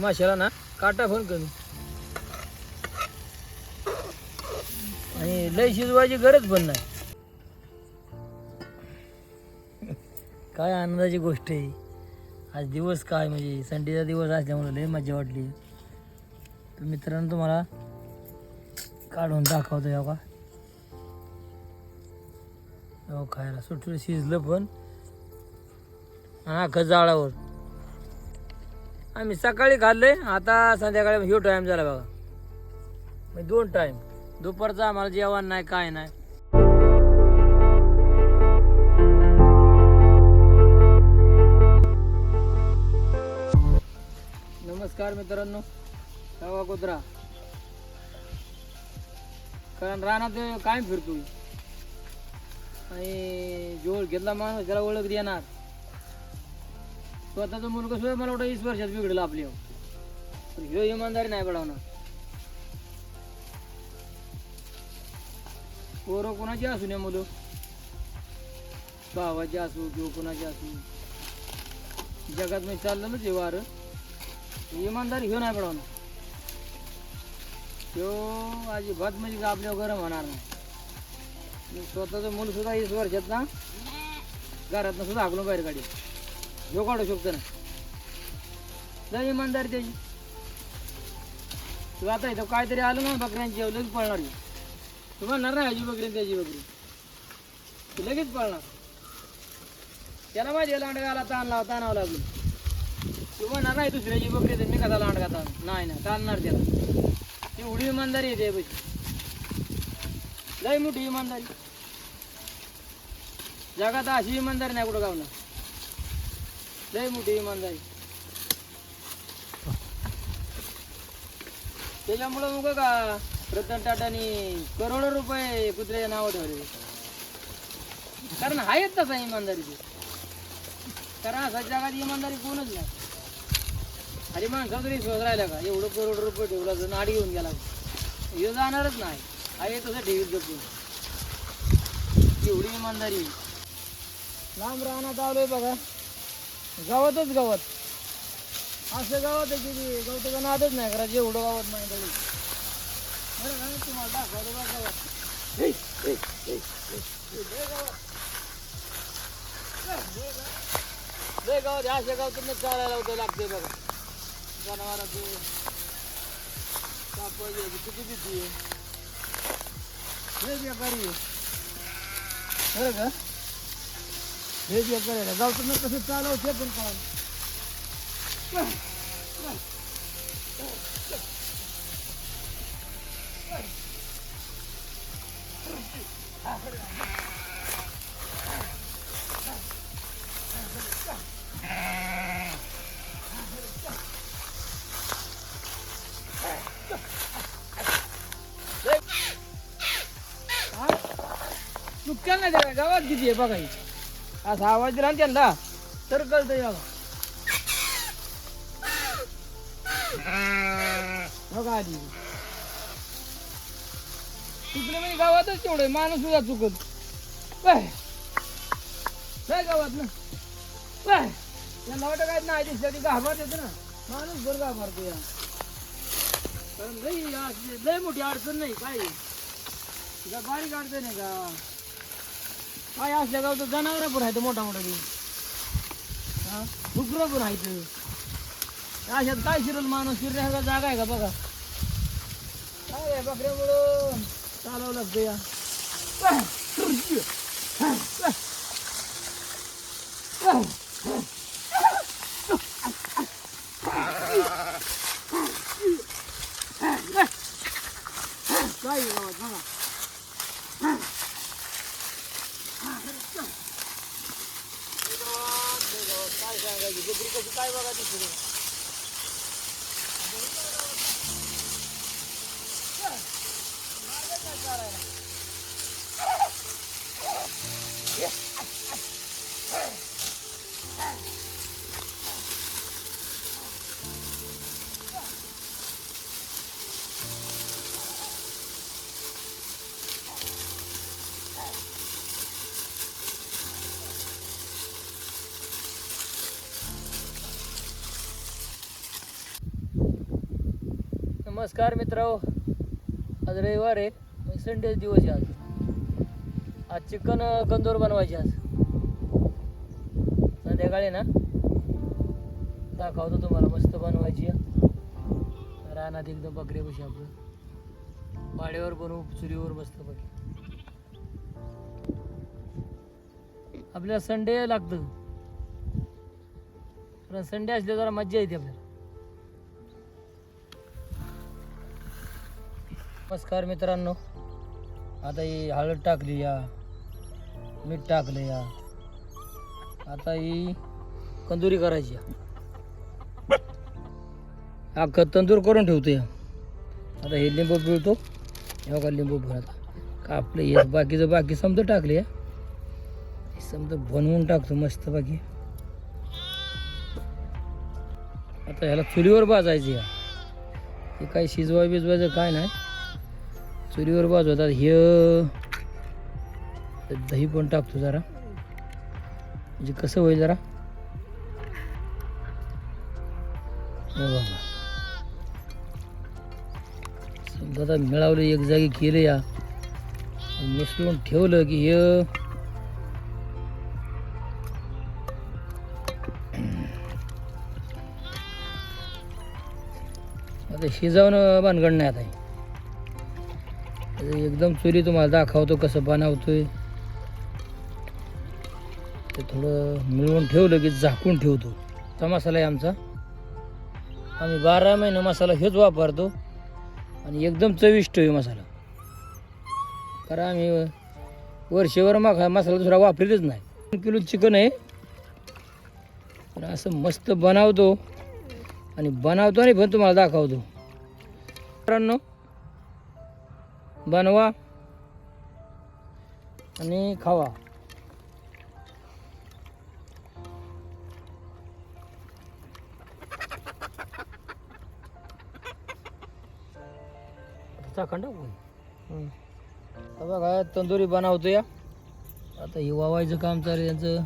माशाला ना काटा पण कमी. आणि लय शिजवायची गरज पण नाही. काय आनंदाची गोष्ट आहे. आज दिवस काय म्हणजे संडेचा दिवस असल्यामुळे लय मजा वाटली. तर मित्रांनो तुम्हाला काढून दाखवतो या का हो खायला सुटलं शिजलं पण. हा जाळावर आम्ही सकाळी खाल्ले आता संध्याकाळी ह्यो टाईम झाला बघा. म्हणजे दोन टाईम दुपारचं आम्हाला जेवण नाही काय नाही. नमस्कार मित्रांनो. तवा कुत्रा. कारण रानात काय फिरतो आणि जोड घेतला माणूस त्याला ओळख देणार. स्वतःचा मुलगा सुद्धा मला वाटतं वीस वर्षात बिघडला आपल्या हो. पण ह्यो इमानदारी नाही पडवणार पोरं कोणाची असू नये मुलं? भावाची असू किंवा कोणाची असू. जगात मी चाललं ना ते वारं. इमानदारी ह्यो नाही पडवणार तो अजिबात म्हणजे आपल्यावर गरम होणार नाही. स्वतःचं मूल सुद्धा वीस वर्षात ना घरातनं सुद्धा हाकलून बाहेर काढेल. ह्यो काढू शकतो ना. लय इमानदारी त्याची. तू आता इथं काहीतरी आलं ना बकऱ्यांची लगेच पळणार तू म्हणणार ना ह्याची बकरी त्याची बकरी. तू लगेच पळणार. त्याला माझ्या लांड घाला ताण लावा ताणावं लागलं. तू म्हणणार नाही दुसऱ्याची बकरी तर मी कसा लांडगा ताण? नाही ना चालणार त्याला. ती उडी इमानदारी येते पैसे लय मोठी इमानदारी. जगात अशी इमानदारी नाही कुठं गावणार. लय मोठी इमानदारी. त्याच्यामुळं मग का रतन टाटानी करोडो रुपये कुत्र्याच्या नावं ठेवले. कारण आहेत तसा इमानदारी कारण असा जगात इमानदारी कोणच नाही. अरे माणसा तरी विश्वास राहिला का? एवढं करोड रुपये ठेवला जर नाडी घेऊन गेला. हे जाणारच नाही. आहे तसं ठेवीत जपून एवढी इमानदारी. लांब राहना चालू आहे बघा. गावातच गावात. असं गावात आहे की गवताचा नादच नाही करा जेवढं गावात नाही तरी. बरं का तुम्हाला दाखवलं बघा गावात हे, हे, हे, हे, हे, लय गावात. लय गावात. अशा गावातून चालायला होतं लागते बघा. जनावरांचे. साप वगैरे किती भीती आहे. लय आहे. बरं का? हे बेकार आहे गावतून कसं चालवते पण काय चुक्या नाही त्या गावात किती आहे बघायची असा आवाज दिला ना त्यांना तर कळतं यावं बघा आधी. चुकले म्हणजे गावातच तेवढे माणूस सुद्धा चुकत. काय गावात ना. काय त्यांना वाटत काय नाही दिसलं की घाबरत येतं ना. माणूस भर घाबरतो या. कारण लई लई मोठी अडचण नाही काय? बारीक अडचण आहे का? काय असल्या गावचं जनावर पण आहेत मोठा मोठा हा? डुकरं पण आहेत. अशात काय शिरल माणूस? शिरण्यासारखा जागा आहे का बघा? काय आहे बकऱ्यामुळं? चालावं लागतं या. नमस्कार मित्र. आज रविवार आहे. संडेच संडे दिवस आहे आज. आज चिकन कंदोर बनवायचे आज. संध्याकाळी ना? दाखवतो तुम्हाला मस्त बनवायची. रानात एकदम बकरे बशी आपलं पाड्यावर बनवू चुरीवर मस्त बघ आपल्याला संडे लागतं. संडे असले जरा मज्जा येते आपल्याला. नमस्कार मित्रांनो. आता ही हळद टाकली या मीठ टाकलं या. आता ही कंदुरी करायची या. अख्खं तंदूर करून ठेवतो या. आता हे लिंबू पिळतो. एवढा का लिंबू भरत कापलं हे बाकीचं बाकी समजा टाकले या. समजा बनवून टाकतो मस्त बाकी आता ह्याला चुलीवर भाजायचं या. ते काही शिजवाय बिजवायचं काय नाही. चुरीवर वाजवतात हे दही पण टाकतो जरा. म्हणजे कसं होईल जरा? समजा आता मिळावलं एक जागी केलं या. मिसळून ठेवलं की हे आता शिजावणं भानगड नाही आता हे. आता एकदम चुली तुम्हाला दाखवतो कसं बनवतोय. ते थोडं मिळवून ठेवलं की झाकून ठेवतो. हा मसाला आहे आमचा. आम्ही बारा महिने मसाला हेच वापरतो. आणि एकदम चविष्ट आहे मसाला. कारण आम्ही वर्षभर मग मसाला दुसरा वापरतच नाही. दोन किलो चिकन आहे. पण असं मस्त बनवतो. आणि बनवतो आणि पण तुम्हाला दाखवतो. मित्रांनो बनवा आणि खावा. बघा तंदुरी बनवतो या आता हे वावायचं काम चालू यांचं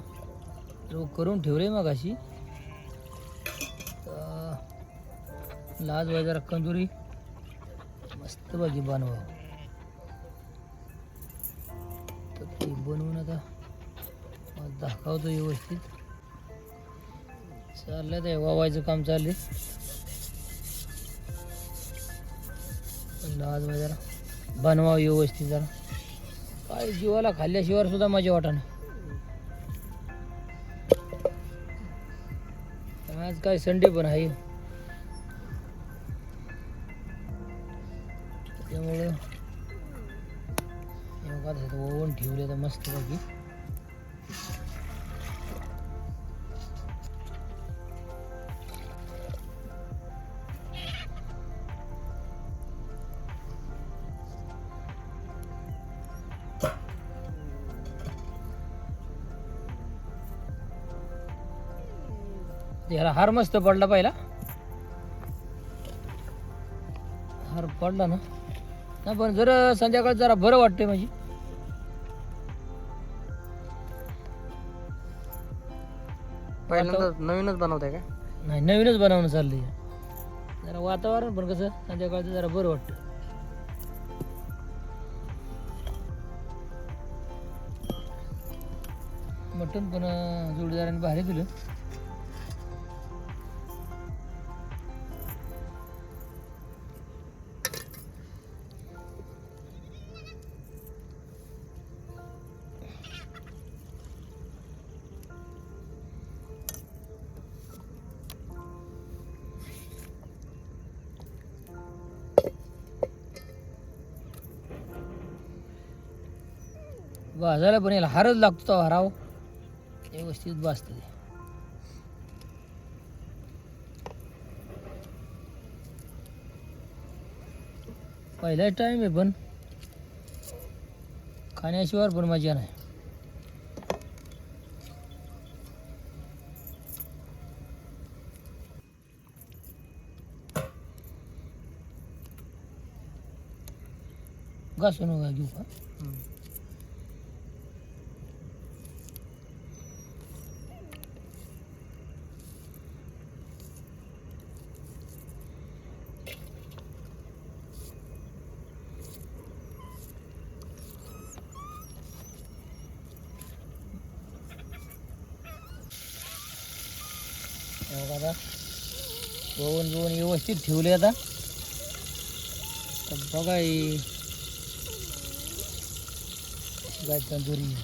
सर्व करून ठेवलं मग अशी लाज जरा कंदुरी मस्त बाकी बनवा. तर ते बनवून आता दाखवतो व्यवस्थित. चाललं ते वावायचं काम चाललंय. आज वाय जरा बनवा व्यवस्थित जरा. काय जीवाला खाल्ल्याशिवाय सुद्धा माझ्या वाटाणं आज काय संडे पण आहे. त्यामुळं ओवन ठेवले तर मस्त बाकी याला हार मस्त पडला पहिला. हार पडला ना. पण जरा संध्याकाळ जरा बरं वाटतंय माझी. नवीनच बनवताय का? नाही नवीनच बनवणं चाललंय. जरा वातावरण पण कसं संध्याकाळचं जरा बरं वाटतं. मटण पण जोडीदाराने भारी दिलं. भाजायला पण याला हारच लागतो तो हराव. व्यवस्थित भाजतं ते पहिला टाइम आहे पण. खाण्याशिवाय पण मजा नाही. घासून घेऊ का बघा आता. दोन दोन व्यवस्थित ठेवले आता बघा ही. गाय तंदुरी.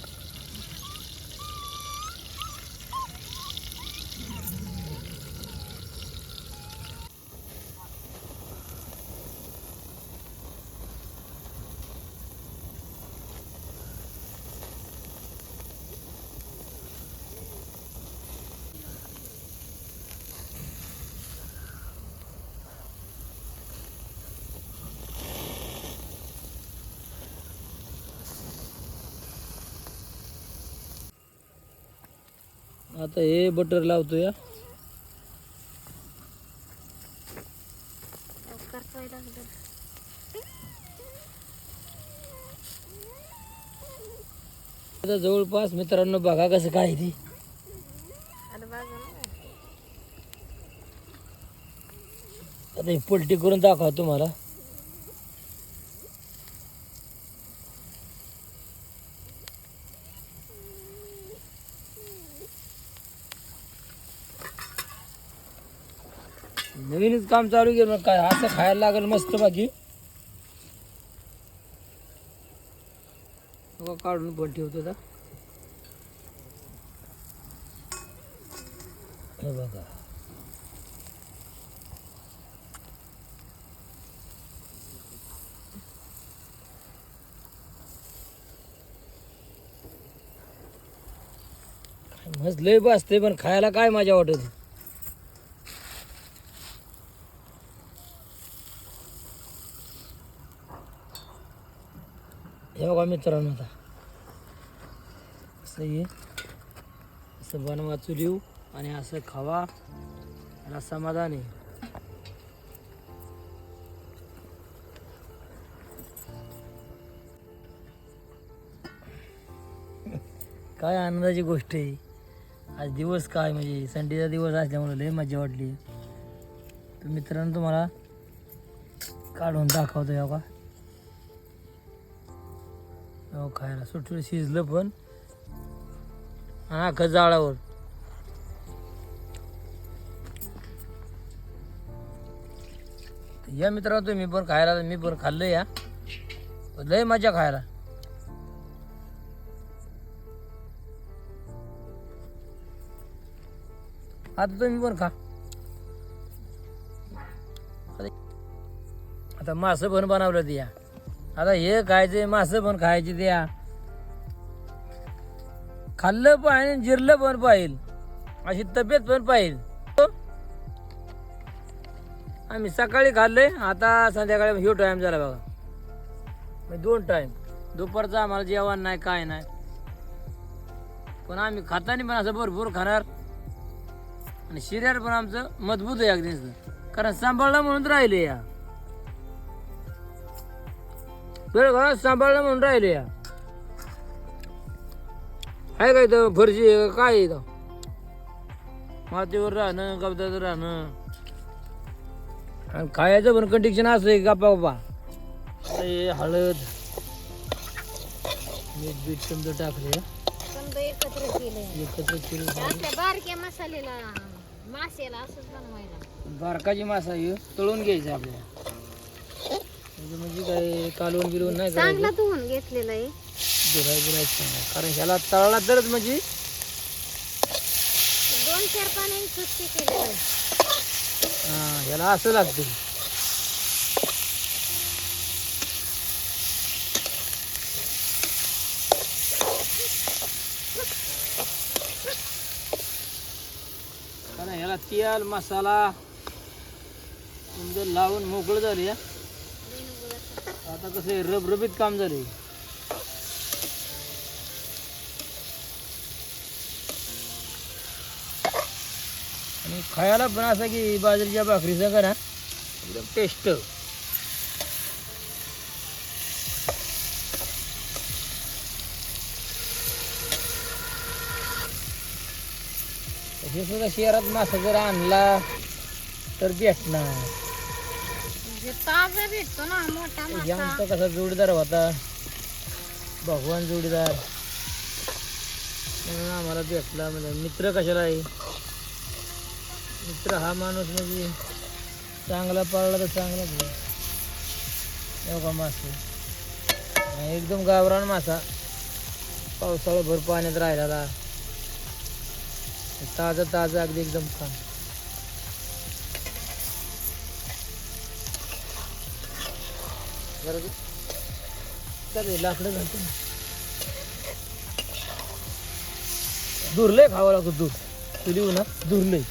आता हे बटर लावतो या जवळपास मित्रांनो बघा कसं काय ती. आता ही पलटी करून दाखवा तुम्हाला. काम चालू केलं काय? असं खायला लागेल मस्त बाकी. काढून पण ठेवतो आता. हे बघा. मस्त लय बसते पण खायला काय मजा वाटत? हे बघा मित्रांनो आता. असं हे. असं बनवाचू देऊ आणि असं खावा. याला समाधान आहे. काय आनंदाची गोष्ट आहे. आज दिवस काय म्हणजे संडेचा दिवस असल्यामुळे लय मजा वाटली. तर मित्रांनो तुम्हाला काढून दाखवतो हे हो खायला सुटलं शिजलं पण. हा ख जाळावर. या मित्रांनो तुम्ही पण खायला मी पण खाल्लं या लय मजा खायला. आता तुम्ही पण खा. आता मासं पण बनवलं या आता हे खायचे मासं पण खायचे द्या खाल्लं पाहिजे जिरलं पण पाहिजे अशी तब्येत पण पाहिजे आम्ही सकाळी खाल्लंय आता संध्याकाळी ह्यो टाईम झाला बघा. म्हणजे दोन टाईम दुपारचं आम्हाला जेवण नाही काय नाही. पण आम्ही खाताना पण असं भरपूर खाणार. आणि शरीर पण आमचं मजबूत आहे अगदी कारण सांभाळलं म्हणून राहिले या. वेळ घरात सांभाळलं म्हणून राहिले या. आहे काय तर फरशी आहे का? काय इथं? मातीवर राहणं कबदात राहणं. आणि खायचं पण कंडिशन असं आहे गप्पा गप्पा. हे हळद. मीठ बीठ समजा टाकले. समजा एकत्र केले. एकत्र केलं. आपल्या बारक्या मसाल्याला मासेला असंच बनवायला. बारकाची मासा आहे तळून घ्यायचं आपल्याला. म्हणजे म्हणजे काय कालवून बिलवून नाही करायचं. चांगला धुवून घेतलेला आहे. गिराय गिरायचं नाही. कारण ह्याला तळला तरच म्हणजे दोन चार पाण्याने स्वच्छ केलेलं आहे. हा, ह्याला असं लागतं. कारण ह्याला तेल मसाला समजा लावून मोकळं झाले आता कसं आहे, रबरबीत काम झाले आणि खायला पण असं की बाजरीच्या भाकरीचं करा. एकदम टेस्ट हे सुद्धा शहरात मासा जर आणला तर भेटणार. म्हणजे ताजा भेटतो ना मोठा हे मासा. आमचा कसा जोडीदार होता. भगवान जोडीदार. म्हणून आम्हाला भेटला म्हणजे मित्र कशाला आहे? मित्र हा माणूस म्हणजे चांगला पाळला तर का मासे. आणि एकदम गावरान मासा. पावसाळा भर पाण्यात राहिलेला. ताजा ताजा अगदी एकदम छान. दे. चालेल लाकडं घालतो दुर्लय खावं लागतं दूध. चुलीवर ना दुर्लय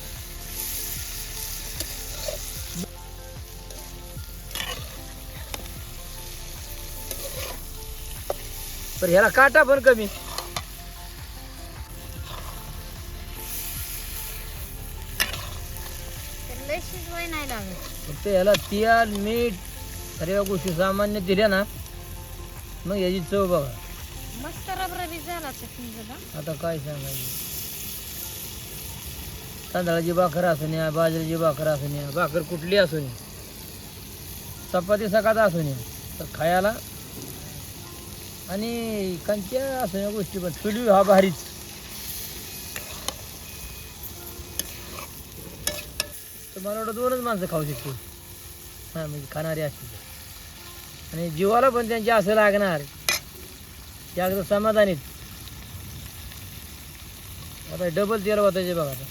पण ह्याला काटा पण कमी. नाही लागत. फक्त ह्याला तेल मीठ सर्व गोष्टी सामान्य दिल्या ना मग याची चव बघा. मस्त रबरबीत झाला आता काय सांगायचं? तांदळाची भाकर असू न्या बाजरीची भाकर असू न्या भाकर कुठली असू न्या चपाती सकाळ असू न्या तर खायला. आणि कंच्या असू न्या गोष्टी पण चुली हा भारीच. तर मला वाटतं दोनच माणसं खाऊ शकते हां म्हणजे खाणारी असते आणि जीवाला पण त्यांचे असं लागणार. ते अगदी समाधानीत. आता डबल तेल वाटायचे बघा आता.